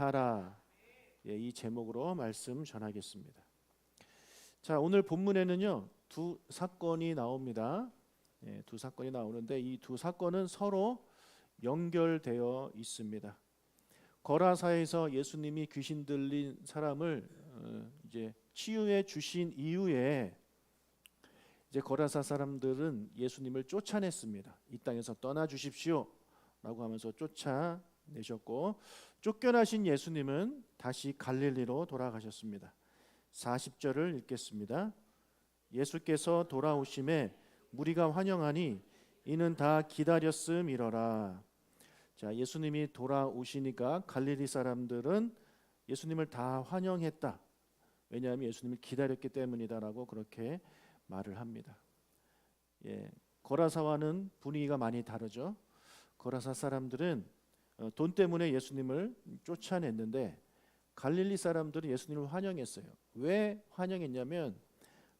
아멘하라. 예, 이 제목으로 말씀 전하겠습니다. 자, 오늘 본문에는요 두 사건이 나옵니다. 예, 두 사건이 나오는데 이 두 사건은 서로 연결되어 있습니다. 거라사에서 예수님이 귀신 들린 사람을 어, 이제 치유해 주신 이후에 이제 거라사 사람들은 예수님을 쫓아냈습니다. 이 땅에서 떠나 주십시오라고 하면서 쫓아내셨고 쫓겨나신 예수님은 다시 갈릴리로 돌아가셨습니다. 40절을 읽겠습니다. 예수께서 돌아오심에 무리가 환영하니 이는 다 기다렸음이러라. 자, 예수님이 돌아오시니까 갈릴리 사람들은 예수님을 다 환영했다. 왜냐하면 예수님을 기다렸기 때문이다라고 그렇게 말을 합니다. 예, 거라사와는 분위기가 많이 다르죠. 거라사 사람들은 어, 돈 때문에 예수님을 쫓아냈는데 갈릴리 사람들은 예수님을 환영했어요. 왜 환영했냐면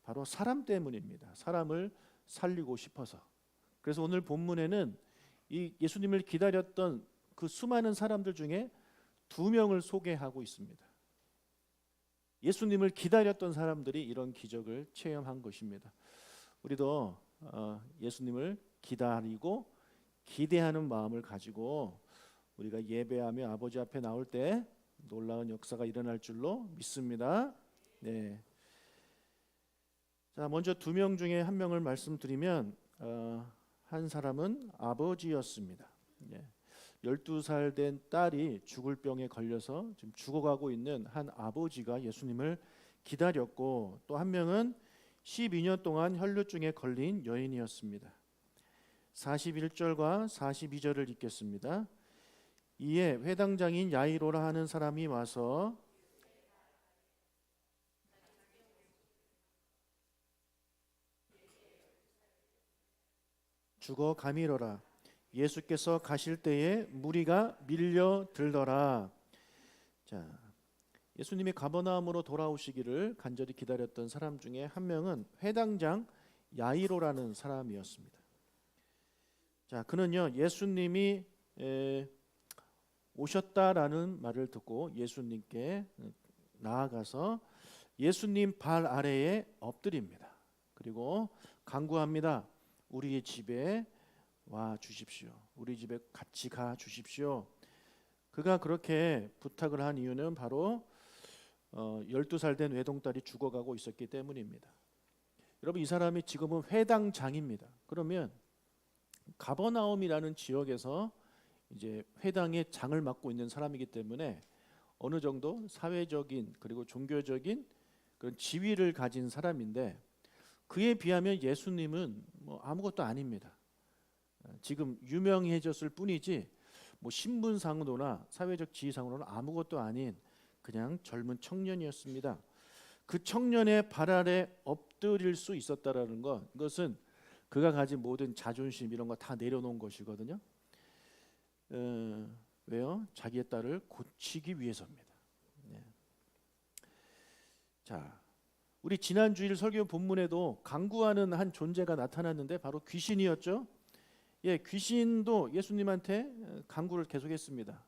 바로 사람 때문입니다. 사람을 살리고 싶어서. 그래서 오늘 본문에는 이 예수님을 기다렸던 그 수많은 사람들 중에 두 명을 소개하고 있습니다. 예수님을 기다렸던 사람들이 이런 기적을 체험한 것입니다. 우리도 어, 예수님을 기다리고 기대하는 마음을 가지고 우리가 예배하며 아버지 앞에 나올 때 놀라운 역사가 일어날 줄로 믿습니다. 네. 자, 먼저 두 명 중에 한 명을 말씀드리면 어, 한 사람은 아버지였습니다. 예. 12살 된 딸이 죽을 병에 걸려서 지금 죽어가고 있는 한 아버지가 예수님을 기다렸고 또 한 명은 12년 동안 혈루증에 걸린 여인이었습니다. 41절과 42절을 읽겠습니다. 이에 회당장인 야이로라 하는 사람이 와서 죽어 가미로라 예수께서 가실 때에 무리가 밀려 들더라. 자, 예수님이 가버나움으로 돌아오시기를 간절히 기다렸던 사람 중에 한 명은 회당장 야이로라는 사람이었습니다. 자, 그는요 예수님이 에, 오셨다라는 말을 듣고 예수님께 나아가서 예수님 발 아래에 엎드립니다. 그리고 간구합니다. 우리의 집에 와 주십시오. 우리 집에 같이 가 주십시오. 그가 그렇게 부탁을 한 이유는 바로 어, 12살 된 외동딸이 죽어가고 있었기 때문입니다. 여러분 이 사람이 지금은 회당장입니다. 그러면 가버나움이라는 지역에서 이제 회당의 장을 맡고 있는 사람이기 때문에 어느 정도 사회적인 그리고 종교적인 그런 지위를 가진 사람인데 그에 비하면 예수님은 뭐 아무것도 아닙니다. 지금 유명해졌을 뿐이지 뭐 신분상으로나 사회적 지위상으로는 아무것도 아닌 그냥 젊은 청년이었습니다. 그 청년의 발 아래 엎드릴 수 있었다라는 것 이것은 그가 가진 모든 자존심 이런 거 다 내려놓은 것이거든요. 어, 왜요? 자기의 딸을 고치기 위해서입니다. 네. 자, 우리 지난 주일 설교 본문에도 강구하는 한 존재가 나타났는데 바로 귀신이었죠. 예, 귀신도 예수님한테 강구를 계속했습니다.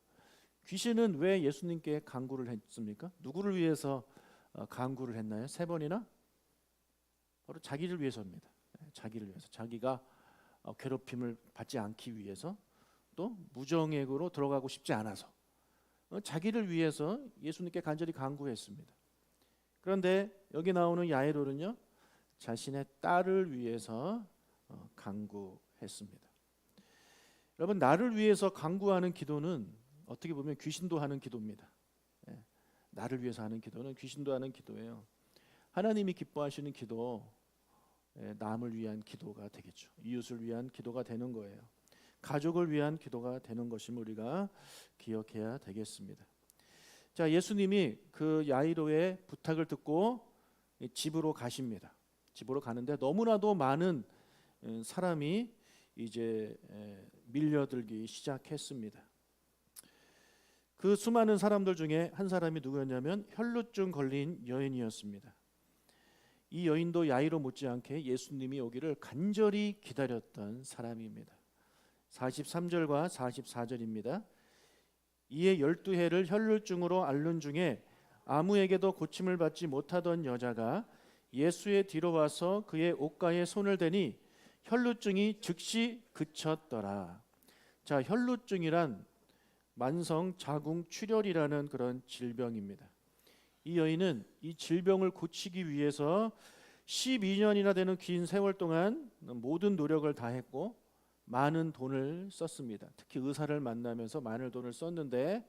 귀신은 왜 예수님께 강구를 했습니까? 누구를 위해서 어, 강구를 했나요? 세 번이나? 바로 자기를 위해서입니다. 예, 자기를 위해서, 자기가 어, 괴롭힘을 받지 않기 위해서, 또 무정액으로 들어가고 싶지 않아서, 어, 자기를 위해서 예수님께 간절히 강구했습니다. 그런데 여기 나오는 야이로는요, 자신의 딸을 위해서 강구했습니다. 여러분 나를 위해서 강구하는 기도는 어떻게 보면 귀신도 하는 기도입니다. 예, 나를 위해서 하는 기도는 귀신도 하는 기도예요. 하나님이 기뻐하시는 기도, 예, 남을 위한 기도가 되겠죠. 이웃을 위한 기도가 되는 거예요. 가족을 위한 기도가 되는 것임을 우리가 기억해야 되겠습니다. 자, 예수님이 그 야이로의 부탁을 듣고 집으로 가십니다. 집으로 가는데 너무나도 많은 음, 사람이 이제 밀려들기 시작했습니다. 그 수많은 사람들 중에 한 사람이 누구였냐면 혈루증 걸린 여인이었습니다. 이 여인도 야이로 못지않게 예수님이 오기를 간절히 기다렸던 사람입니다. 43절과 44절입니다. 이에 열두 해를 혈루증으로 앓는 중에 아무에게도 고침을 받지 못하던 여자가 예수의 뒤로 와서 그의 옷가에 손을 대니 혈루증이 즉시 그쳤더라. 자, 혈루증이란 만성 자궁 출혈이라는 그런 질병입니다. 이 여인은 이 질병을 고치기 위해서 12년이나 되는 긴 세월 동안 모든 노력을 다했고 많은 돈을 썼습니다. 특히 의사를 만나면서 많은 돈을 썼는데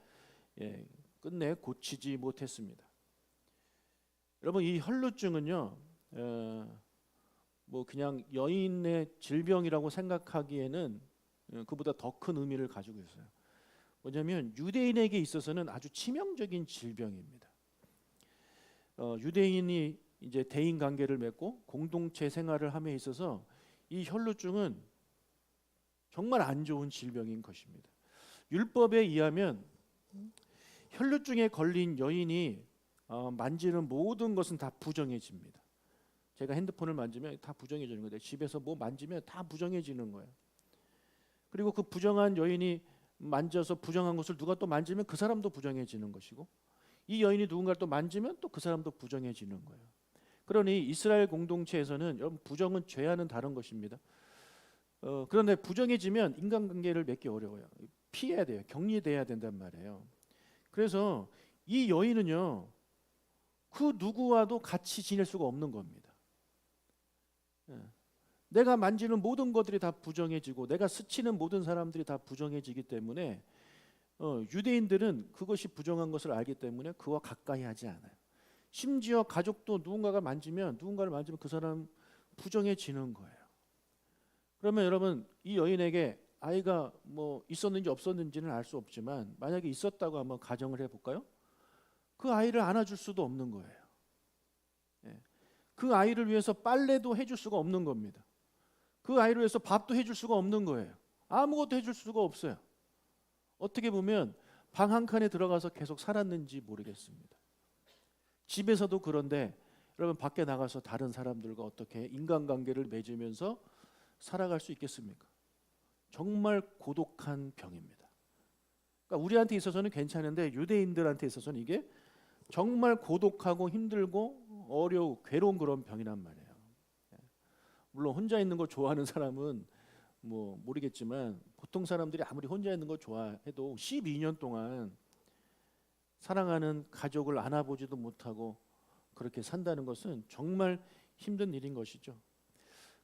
예, 끝내 고치지 못했습니다. 여러분 이 혈루증은요, 어, 뭐 그냥 여인의 질병이라고 생각하기에는 어, 그보다 더 큰 의미를 가지고 있어요. 뭐냐면 유대인에게 있어서는 아주 치명적인 질병입니다. 어, 유대인이 이제 대인 관계를 맺고 공동체 생활을 함에 있어서 이 혈루증은 정말 안 좋은 질병인 것입니다. 율법에 의하면 혈루증에 걸린 여인이 어, 만지는 모든 것은 다 부정해집니다. 제가 핸드폰을 만지면 다 부정해지는 거예요. 집에서 뭐 만지면 다 부정해지는 거예요. 그리고 그 부정한 여인이 만져서 부정한 것을 누가 또 만지면 그 사람도 부정해지는 것이고 이 여인이 누군가를 또 만지면 또 그 사람도 부정해지는 거예요. 그러니 이스라엘 공동체에서는 여러분 부정은 죄와는 다른 것입니다. 어, 그런데 부정해지면 인간관계를 맺기 어려워요. 피해야 돼요. 격리돼야 된단 말이에요. 그래서 이 여인은요 그 누구와도 같이 지낼 수가 없는 겁니다. 예. 내가 만지는 모든 것들이 다 부정해지고 내가 스치는 모든 사람들이 다 부정해지기 때문에 어, 유대인들은 그것이 부정한 것을 알기 때문에 그와 가까이 하지 않아요. 심지어 가족도 누군가가 만지면 누군가를 만지면 그 사람 부정해지는 거예요. 그러면 여러분 이 여인에게 아이가 뭐 있었는지 없었는지는 알 수 없지만 만약에 있었다고 한번 가정을 해볼까요? 그 아이를 안아줄 수도 없는 거예요. 예. 그 아이를 위해서 빨래도 해줄 수가 없는 겁니다. 그 아이를 위해서 밥도 해줄 수가 없는 거예요. 아무것도 해줄 수가 없어요. 어떻게 보면 방 한 칸에 들어가서 계속 살았는지 모르겠습니다. 집에서도 그런데 여러분 밖에 나가서 다른 사람들과 어떻게 인간관계를 맺으면서 살아갈 수 있겠습니까? 정말 고독한 병입니다. 그러니까 우리한테 있어서는 괜찮은데 유대인들한테 있어서는 이게 정말 고독하고 힘들고 어려우 괴로운 그런 병이란 말이에요. 예. 물론 혼자 있는 걸 좋아하는 사람은 뭐 모르겠지만 보통 사람들이 아무리 혼자 있는 걸 좋아해도 12년 동안 사랑하는 가족을 안아보지도 못하고 그렇게 산다는 것은 정말 힘든 일인 것이죠.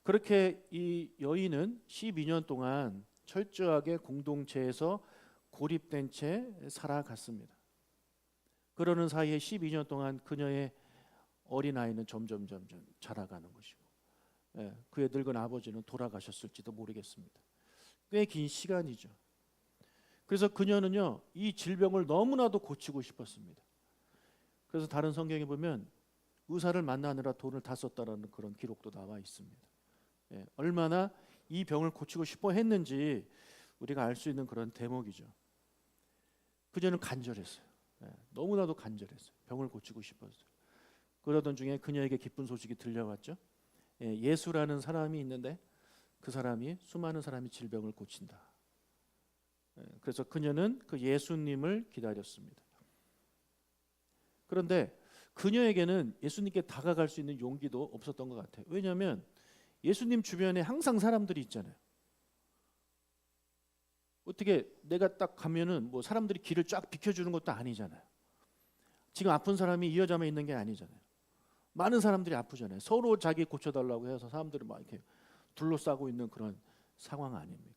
그렇게 이 여인은 12년 동안 철저하게 공동체에서 고립된 채 살아갔습니다. 그러는 사이에 12년 동안 그녀의 어린 아이는 점점 점점 자라가는 것이고, 예, 그의 늙은 아버지는 돌아가셨을지도 모르겠습니다. 꽤 긴 시간이죠. 그래서 그녀는요 이 질병을 너무나도 고치고 싶었습니다. 그래서 다른 성경에 보면 의사를 만나느라 돈을 다 썼다라는 그런 기록도 나와 있습니다. 예, 얼마나 이 병을 고치고 싶어 했는지 우리가 알 수 있는 그런 대목이죠. 그녀는 간절했어요. 예, 너무나도 간절했어요. 병을 고치고 싶었어요. 그러던 중에 그녀에게 기쁜 소식이 들려왔죠. 예, 예수라는 사람이 있는데 그 사람이 수많은 사람이 질병을 고친다. 예, 그래서 그녀는 그 예수님을 기다렸습니다. 그런데 그녀에게는 예수님께 다가갈 수 있는 용기도 없었던 것 같아요. 왜냐하면 예수님 주변에 항상 사람들이 있잖아요. 어떻게 내가 딱 가면은 뭐 사람들이 길을 쫙 비켜주는 것도 아니잖아요. 지금 아픈 사람이 이 여자만 있는 게 아니잖아요. 많은 사람들이 아프잖아요. 서로 자기 고쳐달라고 해서 사람들이 막 이렇게 둘러싸고 있는 그런 상황 아닙니까?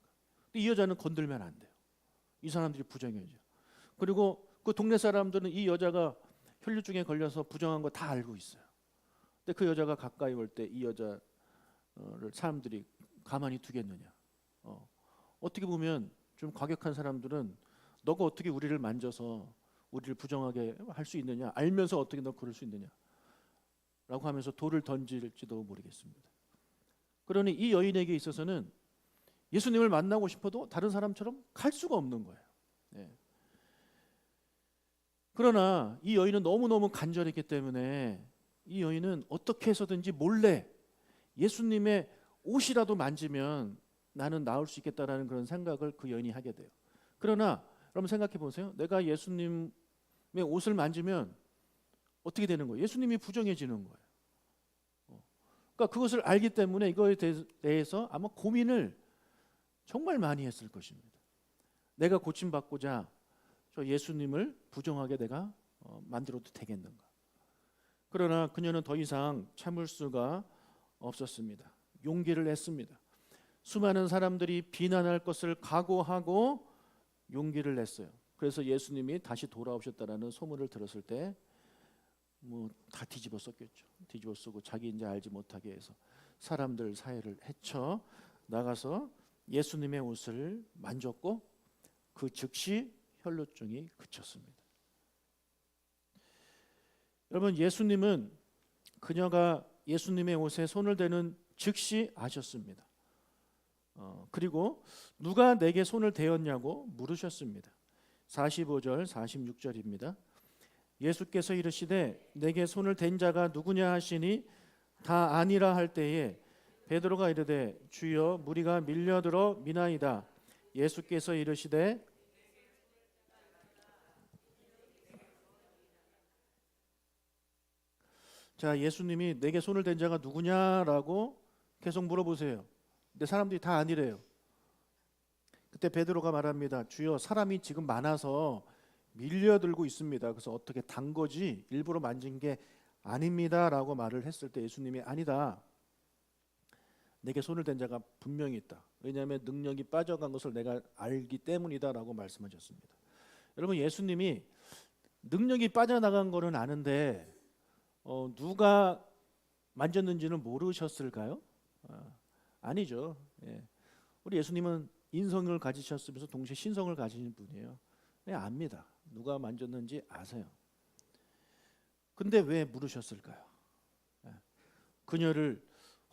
근데 이 여자는 건들면 안 돼요. 이 사람들이 부정해져. 그리고 그 동네 사람들은 이 여자가 혈류증에 걸려서 부정한 거 다 알고 있어요. 근데 그 여자가 가까이 올 때 이 여자를 사람들이 가만히 두겠느냐? 어. 어떻게 보면 좀 과격한 사람들은 너가 어떻게 우리를 만져서 우리를 부정하게 할 수 있느냐? 알면서 어떻게 너 그럴 수 있느냐? 라고 하면서 돌을 던질지도 모르겠습니다. 그러니 이 여인에게 있어서는 예수님을 만나고 싶어도 다른 사람처럼 갈 수가 없는 거예요. 예. 그러나 이 여인은 너무너무 간절했기 때문에 이 여인은 어떻게 해서든지 몰래 예수님의 옷이라도 만지면 나는 나을 수 있겠다라는 그런 생각을 그 여인이 하게 돼요. 그러나 여러분 생각해 보세요. 내가 예수님의 옷을 만지면 어떻게 되는 거예요? 예수님이 부정해지는 거예요. 어. 그러니까 그것을 알기 때문에 이거에 대- 대해서 아마 고민을 정말 많이 했을 것입니다. 내가 고침받고자 저 예수님을 부정하게 내가 어, 만들어도 되겠는가? 그러나 그녀는 더 이상 참을 수가 없었습니다. 용기를 냈습니다. 수많은 사람들이 비난할 것을 각오하고 용기를 냈어요. 그래서 예수님이 다시 돌아오셨다라는 소문을 들었을 때 뭐 다 뒤집어 썼겠죠. 뒤집어 쓰고 자기 이제 알지 못하게 해서 사람들 사이를 헤쳐 나가서 예수님의 옷을 만졌고 그 즉시 혈루증이 그쳤습니다. 여러분 예수님은 그녀가 예수님의 옷에 손을 대는 즉시 아셨습니다. 어, 그리고 누가 내게 손을 대었냐고 물으셨습니다. 45절 46절입니다. 예수께서 이르시되 내게 손을 댄 자가 누구냐 하시니 다 아니라 할 때에 베드로가 이르되 주여 무리가 밀려들어 미나이다. 예수께서 이르시되 자 예수님이 내게 손을 댄 자가 누구냐라고 계속 물어보세요. 근데 사람들이 다 아니래요. 그때 베드로가 말합니다. 주여 사람이 지금 많아서 밀려들고 있습니다. 그래서 어떻게 단 거지 일부러 만진 게 아닙니다라고 말을 했을 때 예수님이 아니다. 내게 손을 댄 자가 분명히 있다. 왜냐하면 능력이 빠져간 것을 내가 알기 때문이다라고 말씀하셨습니다. 여러분 예수님이 능력이 빠져나간 거는 아는데 어, 누가 만졌는지는 모르셨을까요? 아, 아니죠. 예. 우리 예수님은 인성을 가지셨으면서 동시에 신성을 가지신 분이에요. 네, 압니다. 누가 만졌는지 아세요. 근데 왜 물으셨을까요? 예. 그녀를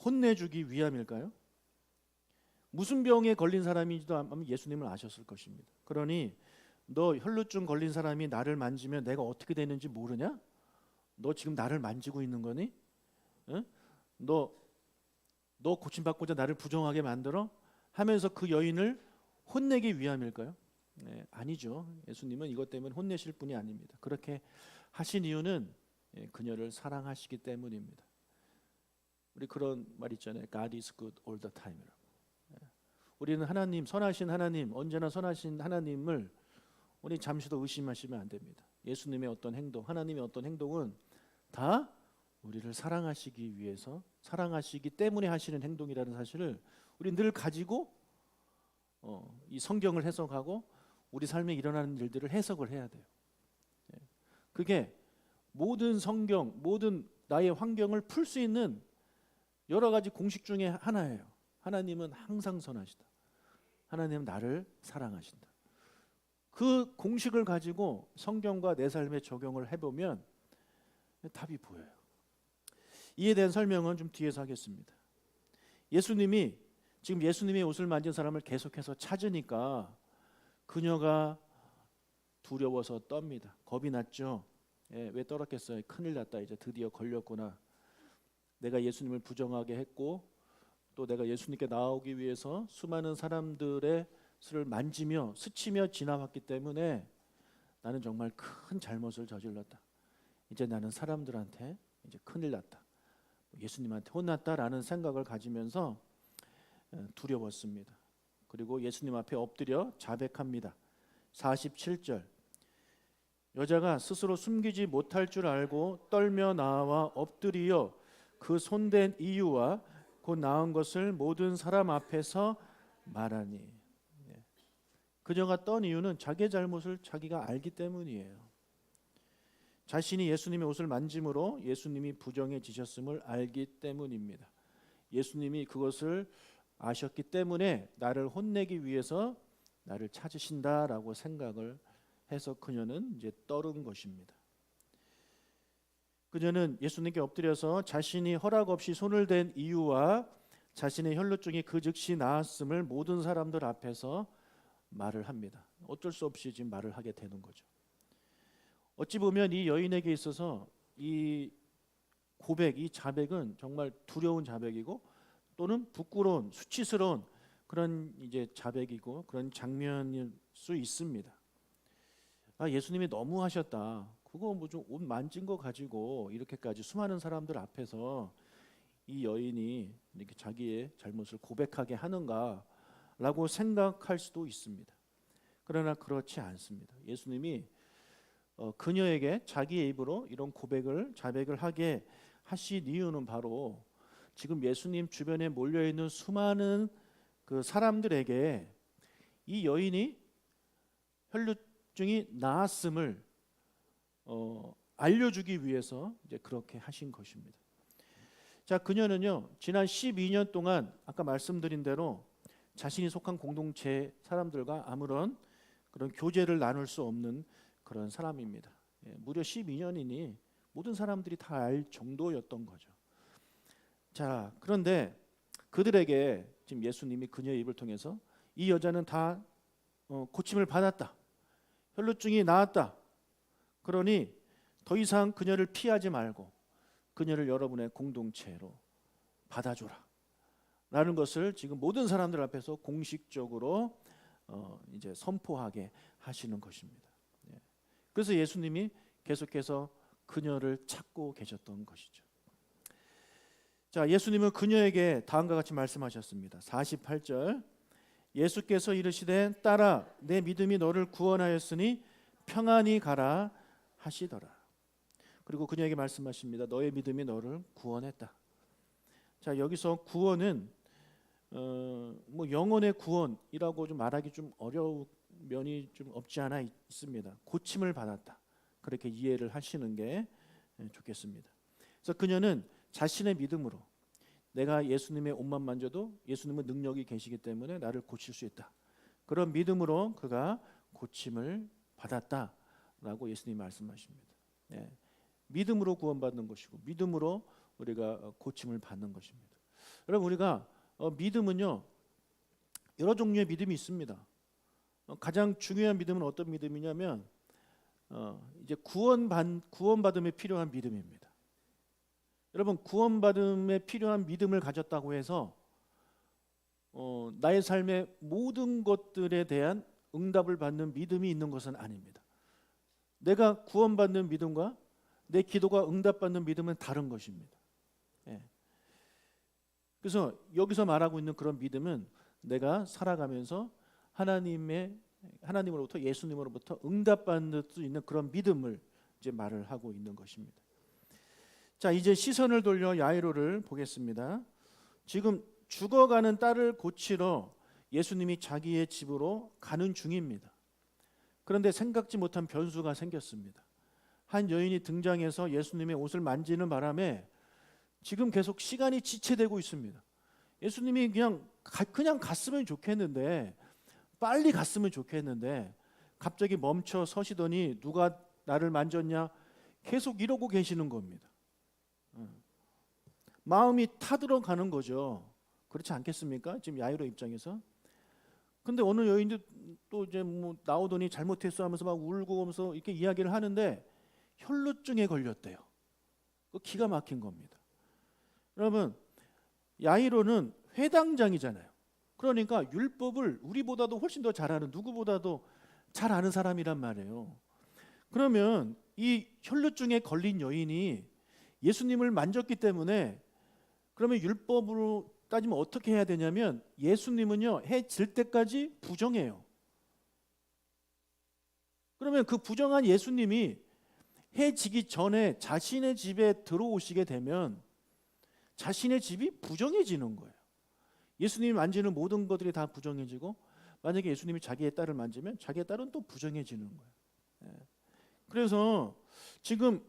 혼내주기 위함일까요? 무슨 병에 걸린 사람인지도 예수님을 아셨을 것입니다. 그러니 너 혈루증 걸린 사람이 나를 만지면 내가 어떻게 되는지 모르냐? 너 지금 나를 만지고 있는 거니? 응? 너, 너 고침받고자 나를 부정하게 만들어? 하면서 그 여인을 혼내기 위함일까요? 네, 아니죠. 예수님은 이것 때문에 혼내실 분이 아닙니다. 그렇게 하신 이유는 예, 그녀를 사랑하시기 때문입니다. 우리 그런 말 있잖아요. God is good all the time. 우리는 하나님 선하신 하나님 언제나 선하신 하나님을 우리 잠시도 의심하시면 안 됩니다. 예수님의 어떤 행동, 하나님의 어떤 행동은 다 우리를 사랑하시기 위해서 사랑하시기 때문에 하시는 행동이라는 사실을 우리 늘 가지고 어, 이 성경을 해석하고 우리 삶에 일어나는 일들을 해석을 해야 돼요. 예. 그게 모든 성경, 모든 나의 환경을 풀 수 있는 여러 가지 공식 중에 하나예요. 하나님은 항상 선하시다. 하나님은 나를 사랑하신다. 그 공식을 가지고 성경과 내 삶에 적용을 해보면 답이 보여요. 이에 대한 설명은 좀 뒤에서 하겠습니다. 예수님이 지금 예수님의 옷을 만진 사람을 계속해서 찾으니까 그녀가 두려워서 떱니다. 겁이 났죠. 예, 왜 떨었겠어요? 큰일 났다. 이제 드디어 걸렸구나. 내가 예수님을 부정하게 했고 또 내가 예수님께 나오기 위해서 수많은 사람들의 수를 만지며 스치며 지나왔기 때문에 나는 정말 큰 잘못을 저질렀다. 이제 나는 사람들한테 이제 큰일 났다. 예수님한테 혼났다라는 생각을 가지면서 어, 두려웠습니다. 그리고 예수님 앞에 엎드려 자백합니다. 47절 여자가 스스로 숨기지 못할 줄 알고 떨며 나와 엎드리어 그 손댄 이유와 곧 나은 것을 모든 사람 앞에서 말하니 예. 그녀가 떤 이유는 자기의 잘못을 자기가 알기 때문이에요. 자신이 예수님의 옷을 만짐으로 예수님이 부정해지셨음을 알기 때문입니다. 예수님이 그것을 아셨기 때문에 나를 혼내기 위해서 나를 찾으신다라고 생각을 해서 그녀는 이제 떨은 것입니다. 그녀는 예수님께 엎드려서 자신이 허락 없이 손을 댄 이유와 자신의 혈루증이 그 즉시 나았음을 모든 사람들 앞에서 말을 합니다. 어쩔 수 없이 지금 말을 하게 되는 거죠. 어찌 보면 이 여인에게 있어서 이 고백, 이 자백은 정말 두려운 자백이고 또는 부끄러운 수치스러운 그런 이제 자백이고 그런 장면일 수 있습니다. 아 예수님이 너무 하셨다. 그거 뭐 좀 옷 만진 거 가지고 이렇게까지 수많은 사람들 앞에서 이 여인이 이렇게 자기의 잘못을 고백하게 하는가라고 생각할 수도 있습니다. 그러나 그렇지 않습니다. 예수님이 어, 그녀에게 자기의 입으로 이런 고백을 자백을 하게 하신 이유는 바로 지금 예수님 주변에 몰려 있는 수많은 그 사람들에게 이 여인이 혈루증이 나았음을 어, 알려주기 위해서 이제 그렇게 하신 것입니다. 자, 그녀는요 지난 12년 동안 아까 말씀드린 대로 자신이 속한 공동체 사람들과 아무런 그런 교제를 나눌 수 없는 그런 사람입니다. 예, 무려 12년이니 모든 사람들이 다 알 정도였던 거죠. 자, 그런데 그들에게 지금 예수님이 그녀의 입을 통해서 이 여자는 다 어, 고침을 받았다. 혈루증이 나았다. 그러니 더 이상 그녀를 피하지 말고 그녀를 여러분의 공동체로 받아줘라. 라는 것을 지금 모든 사람들 앞에서 공식적으로 어, 이제 선포하게 하시는 것입니다. 예. 그래서 예수님이 계속해서 그녀를 찾고 계셨던 것이죠. 자, 예수님은 그녀에게 다음과 같이 말씀하셨습니다. 48절. 예수께서 이르시되 딸아 내 믿음이 너를 구원하였으니 평안히 가라 하시더라. 그리고 그녀에게 말씀하십니다. 너의 믿음이 너를 구원했다. 자, 여기서 구원은 어, 뭐 영혼의 구원이라고 좀 말하기 좀 어려운 면이 좀 없지 않아 있습니다. 고침을 받았다. 그렇게 이해를 하시는 게 좋겠습니다. 그래서 그녀는 자신의 믿음으로 내가 예수님의 옷만 만져도 예수님은 능력이 계시기 때문에 나를 고칠 수 있다. 그런 믿음으로 그가 고침을 받았다라고 예수님 말씀하십니다. 네. 믿음으로 구원받는 것이고 믿음으로 우리가 고침을 받는 것입니다. 여러분 우리가 어, 믿음은요 여러 종류의 믿음이 있습니다. 어, 가장 중요한 믿음은 어떤 믿음이냐면 어, 이제 구원받 구원받음에 필요한 믿음입니다. 여러분 구원받음에 필요한 믿음을 가졌다고 해서 어, 나의 삶의 모든 것들에 대한 응답을 받는 믿음이 있는 것은 아닙니다. 내가 구원받는 믿음과 내 기도가 응답받는 믿음은 다른 것입니다. 예. 그래서 여기서 말하고 있는 그런 믿음은 내가 살아가면서 하나님의 하나님으로부터 예수님으로부터 응답받을 수 있는 그런 믿음을 이제 말을 하고 있는 것입니다. 자, 이제 시선을 돌려 야이로를 보겠습니다. 지금 죽어가는 딸을 고치러 예수님이 자기의 집으로 가는 중입니다. 그런데 생각지 못한 변수가 생겼습니다. 한 여인이 등장해서 예수님의 옷을 만지는 바람에 지금 계속 시간이 지체되고 있습니다. 예수님이 그냥 가, 그냥 갔으면 좋겠는데 빨리 갔으면 좋겠는데 갑자기 멈춰 서시더니 누가 나를 만졌냐 계속 이러고 계시는 겁니다. 마음이 타들어가는 거죠. 그렇지 않겠습니까? 지금 야이로 입장에서. 근데 어느 여인도 또 이제 뭐 나오더니 잘못했어 하면서 막 울고 하면서 이렇게 이야기를 하는데 혈루증에 걸렸대요. 그 기가 막힌 겁니다. 여러분 야이로는 회당장이잖아요. 그러니까 율법을 우리보다도 훨씬 더 잘하는 누구보다도 잘 아는 사람이란 말이에요. 그러면 이 혈루증에 걸린 여인이 예수님을 만졌기 때문에 그러면 율법으로 따지면 어떻게 해야 되냐면 예수님은요 해 질 때까지 부정해요. 그러면 그 부정한 예수님이 해 지기 전에 자신의 집에 들어오시게 되면 자신의 집이 부정해지는 거예요. 예수님이 만지는 모든 것들이 다 부정해지고 만약에 예수님이 자기의 딸을 만지면 자기의 딸은 또 부정해지는 거예요. 예. 그래서 지금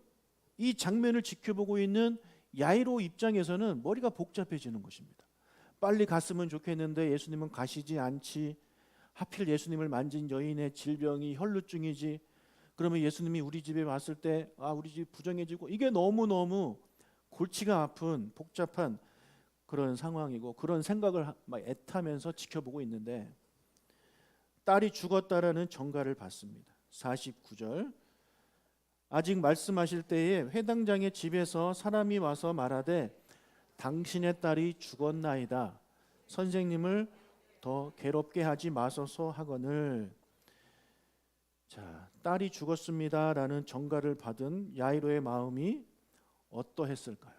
이 장면을 지켜보고 있는 야이로 입장에서는 머리가 복잡해지는 것입니다. 빨리 갔으면 좋겠는데 예수님은 가시지 않지. 하필 예수님을 만진 여인의 질병이 혈루증이지. 그러면 예수님이 우리 집에 왔을 때 아, 우리 집 부정해지고 이게 너무 너무 골치가 아픈 복잡한 그런 상황이고 그런 생각을 막 애타면서 지켜보고 있는데 딸이 죽었다라는 정가를 받습니다. 49절 아직 말씀하실 때에 회당장의 집에서 사람이 와서 말하되 당신의 딸이 죽었나이다. 선생님을 더 괴롭게 하지 마소서 하거늘. 자, 딸이 죽었습니다라는 정가를 받은 야이로의 마음이 어떠했을까요?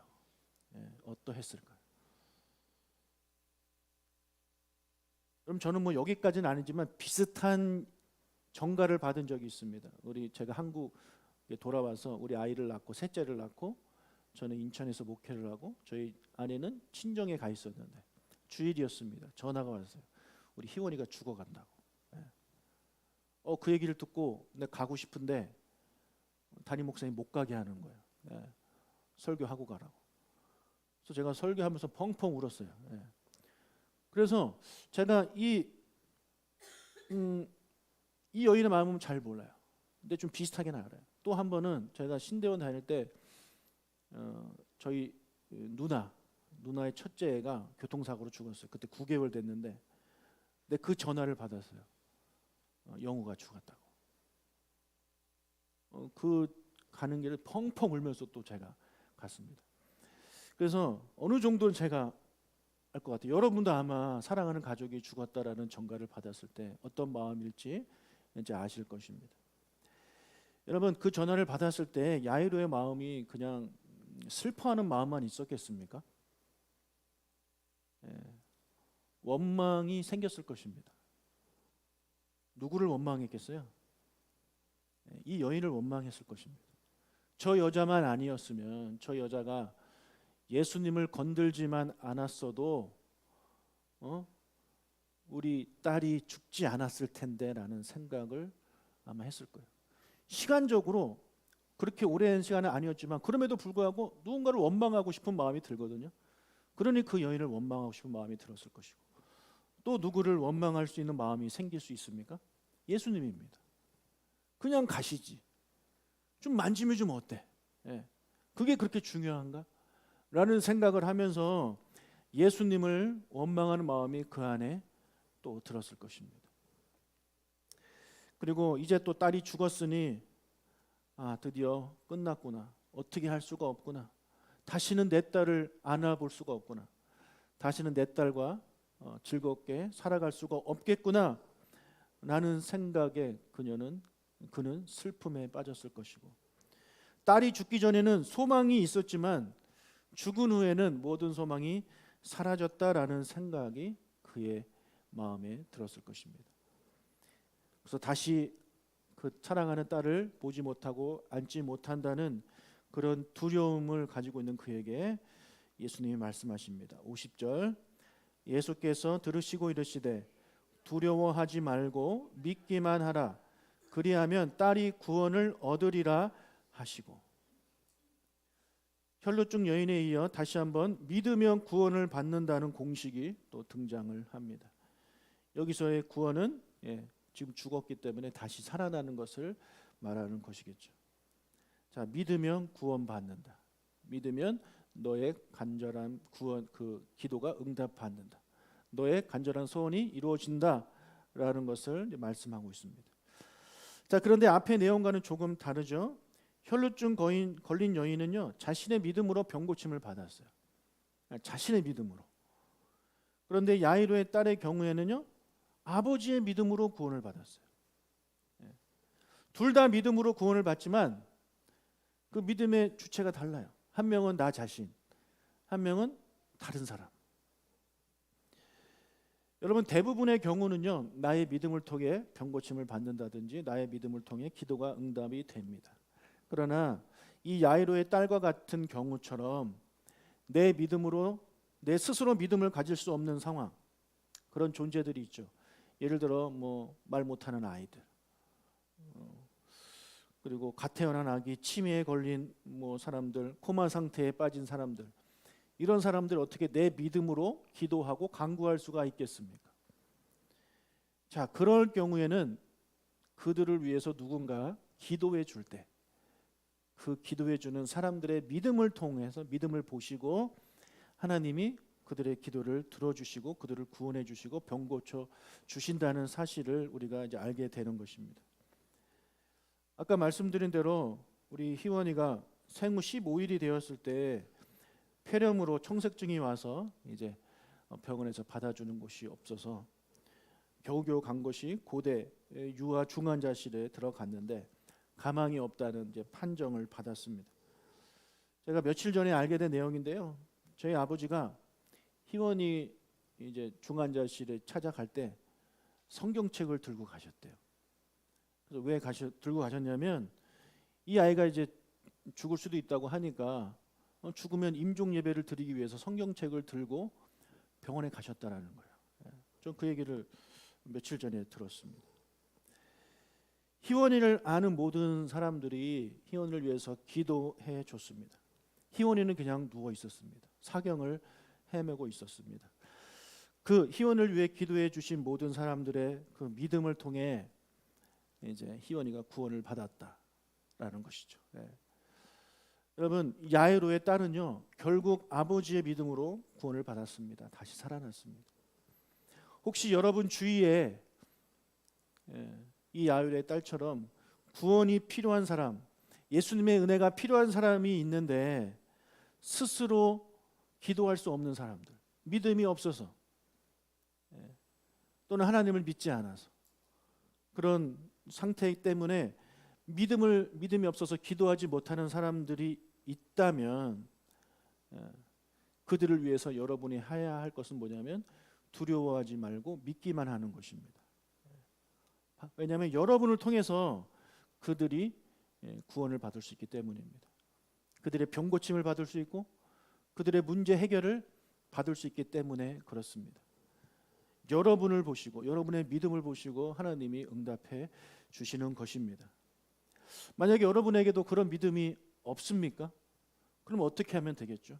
예, 어떠했을까요? 그럼 저는 뭐 여기까지는 아니지만 비슷한 정가를 받은 적이 있습니다. 우리 제가 한국에 돌아와서 우리 아이를 낳고 셋째를 낳고 저는 인천에서 목회를 하고 저희 아내는 친정에 가 있었는데 주일이었습니다. 전화가 왔어요. 우리 희원이가 죽어간다고. 어그 얘기를 듣고 내가 가고 싶은데 담임 목사님 못 가게 하는 거예요. 예. 설교하고 가라고. 그래서 제가 설교하면서 펑펑 울었어요. 예. 그래서 제가 이, 음, 이 여인의 마음은 잘 몰라요. 근데 좀 비슷하게는 알아요. 또 한 번은 제가 신대원 다닐 때 어, 저희 누나 누나의 첫째 애가 교통사고로 죽었어요. 그때 9개월 됐는데, 근데 그 전화를 받았어요. 어, 영우가 죽었다고. 어, 그 가는 길을 펑펑 울면서 또 제가 갔습니다. 그래서 어느 정도는 제가 알 것 같아요. 여러분도 아마 사랑하는 가족이 죽었다라는 전가를 받았을 때 어떤 마음일지 이제 아실 것입니다. 여러분 그 전화를 받았을 때 야이로의 마음이 그냥 슬퍼하는 마음만 있었겠습니까? 예, 원망이 생겼을 것입니다. 누구를 원망했겠어요? 예, 이 여인을 원망했을 것입니다. 저 여자만 아니었으면 저 여자가 예수님을 건들지만 않았어도 어? 우리 딸이 죽지 않았을 텐데라는 생각을 아마 했을 거예요. 시간적으로 그렇게 오랜 시간은 아니었지만 그럼에도 불구하고 누군가를 원망하고 싶은 마음이 들거든요. 그러니 그 여인을 원망하고 싶은 마음이 들었을 것이고 또 누구를 원망할 수 있는 마음이 생길 수 있습니까? 예수님입니다. 그냥 가시지. 좀 만지면 좀 어때? 예. 그게 그렇게 중요한가? 라는 생각을 하면서 예수님을 원망하는 마음이 그 안에 또 들었을 것입니다. 그리고 이제 또 딸이 죽었으니 아 드디어 끝났구나. 어떻게 할 수가 없구나. 다시는 내 딸을 안아볼 수가 없구나. 다시는 내 딸과 어, 즐겁게 살아갈 수가 없겠구나. 라는 생각에 그녀는 그는 슬픔에 빠졌을 것이고 딸이 죽기 전에는 소망이 있었지만 죽은 후에는 모든 소망이 사라졌다라는 생각이 그의 마음에 들었을 것입니다. 그래서 다시 그 사랑하는 딸을 보지 못하고 안지 못한다는 그런 두려움을 가지고 있는 그에게 예수님이 말씀하십니다. 50절 예수께서 들으시고 이르시되 두려워하지 말고 믿기만 하라 그리하면 딸이 구원을 얻으리라 하시고 혈루증 여인에 이어 다시 한번 믿으면 구원을 받는다는 공식이 또 등장을 합니다. 여기서의 구원은 예, 지금 죽었기 때문에 다시 살아나는 것을 말하는 것이겠죠. 자, 믿으면 구원 받는다. 믿으면 너의 간절한 구원 그 기도가 응답 받는다. 너의 간절한 소원이 이루어진다라는 것을 말씀하고 있습니다. 자, 그런데 앞의 내용과는 조금 다르죠. 혈루증 걸린 여인은요 자신의 믿음으로 병 고침을 받았어요. 자신의 믿음으로. 그런데 야이로의 딸의 경우에는요 아버지의 믿음으로 구원을 받았어요. 예. 둘다 믿음으로 구원을 받지만 그 믿음의 주체가 달라요. 한 명은 나 자신, 한 명은 다른 사람. 여러분 대부분의 경우는요 나의 믿음을 통해 병 고침을 받는다든지 나의 믿음을 통해 기도가 응답이 됩니다. 그러나 이 야이로의 딸과 같은 경우처럼 내 믿음으로 내 스스로 믿음을 가질 수 없는 상황 그런 존재들이 있죠. 예를 들어 뭐 말 못하는 아이들 어, 그리고 갓 태어난 아기 치매에 걸린 뭐 사람들 코마 상태에 빠진 사람들 이런 사람들 어떻게 내 믿음으로 기도하고 간구할 수가 있겠습니까? 자 그럴 경우에는 그들을 위해서 누군가 기도해 줄 때 그 기도해 주는 사람들의 믿음을 통해서 믿음을 보시고 하나님이 그들의 기도를 들어주시고 그들을 구원해 주시고 병 고쳐 주신다는 사실을 우리가 이제 알게 되는 것입니다. 아까 말씀드린 대로 우리 희원이가 생후 15일이 되었을 때 폐렴으로 청색증이 와서 이제 병원에서 받아주는 곳이 없어서 겨우겨우 간 것이 고대 유아 중환자실에 들어갔는데 가망이 없다는 이제 판정을 받았습니다. 제가 며칠 전에 알게 된 내용인데요. 저희 아버지가 희원이 이제 중환자실에 찾아갈 때 성경책을 들고 가셨대요. 그래서 왜 가셔, 들고 가셨냐면 이 아이가 이제 죽을 수도 있다고 하니까 어, 죽으면 임종 예배를 드리기 위해서 성경책을 들고 병원에 가셨다라는 거예요. 전 그 얘기를 며칠 전에 들었습니다. 희원이를 아는 모든 사람들이 희원을 위해서 기도해 줬습니다. 희원이는 그냥 누워 있었습니다. 사경을 헤매고 있었습니다. 그 희원을 위해 기도해 주신 모든 사람들의 그 믿음을 통해 이제 희원이가 구원을 받았다라는 것이죠. 예. 여러분 야이로의 딸은요 결국 아버지의 믿음으로 구원을 받았습니다. 다시 살아났습니다. 혹시 여러분 주위에 예, 이 야이로의 딸처럼 구원이 필요한 사람, 예수님의 은혜가 필요한 사람이 있는데 스스로 기도할 수 없는 사람들, 믿음이 없어서 예, 또는 하나님을 믿지 않아서 그런 상태 때문에 믿음을 믿음이 없어서 기도하지 못하는 사람들이 있다면 예, 그들을 위해서 여러분이 해야 할 것은 뭐냐면 두려워하지 말고 믿기만 하는 것입니다. 왜냐하면 여러분을 통해서 그들이 예, 구원을 받을 수 있기 때문입니다. 그들의 병 고침을 받을 수 있고 그들의 문제 해결을 받을 수 있기 때문에 그렇습니다. 여러분을 보시고 여러분의 믿음을 보시고 하나님이 응답해 주시는 것입니다. 만약에 여러분에게도 그런 믿음이 없습니까? 그럼 어떻게 하면 되겠죠?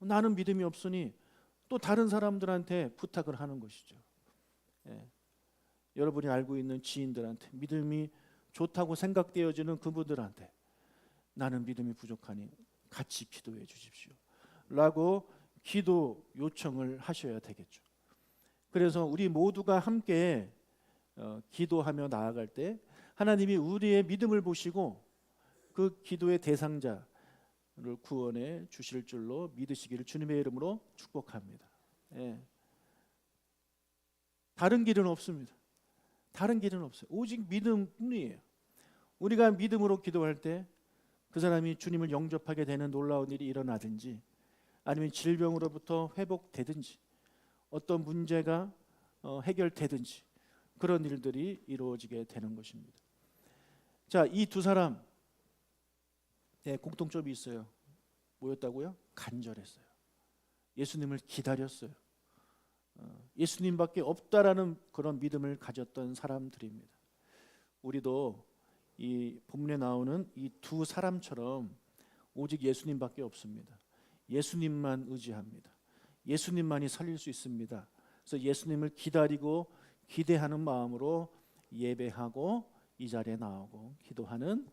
나는 믿음이 없으니 또 다른 사람들한테 부탁을 하는 것이죠. 예. 여러분이 알고 있는 지인들한테 믿음이 좋다고 생각되어지는 그분들한테 나는 믿음이 부족하니 같이 기도해 주십시오. 라고 기도 요청을 하셔야 되겠죠. 그래서 우리 모두가 함께 어, 기도하며 나아갈 때 하나님이 우리의 믿음을 보시고 그 기도의 대상자를 구원해 주실 줄로 믿으시기를 주님의 이름으로 축복합니다. 예. 다른 길은 없습니다. 다른 길은 없어요. 오직 믿음뿐이에요. 우리가 믿음으로 기도할 때 그 사람이 주님을 영접하게 되는 놀라운 일이 일어나든지 아니면 질병으로부터 회복되든지 어떤 문제가 어, 해결되든지 그런 일들이 이루어지게 되는 것입니다. 자, 이 두 사람 의 공통점이 있어요. 뭐였다고요? 간절했어요. 예수님을 기다렸어요. 어, 예수님밖에 없다라는 그런 믿음을 가졌던 사람들입니다. 우리도 이 본문에 나오는 이 두 사람처럼 오직 예수님밖에 없습니다. 예수님만 의지합니다. 예수님만이 살릴 수 있습니다. 그래서 예수님을 기다리고 기대하는 마음으로 예배하고 이 자리에 나오고 기도하는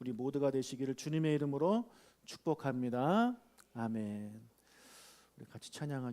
우리 모두가 되시기를 주님의 이름으로 축복합니다. 아멘. 우리 같이 찬양하기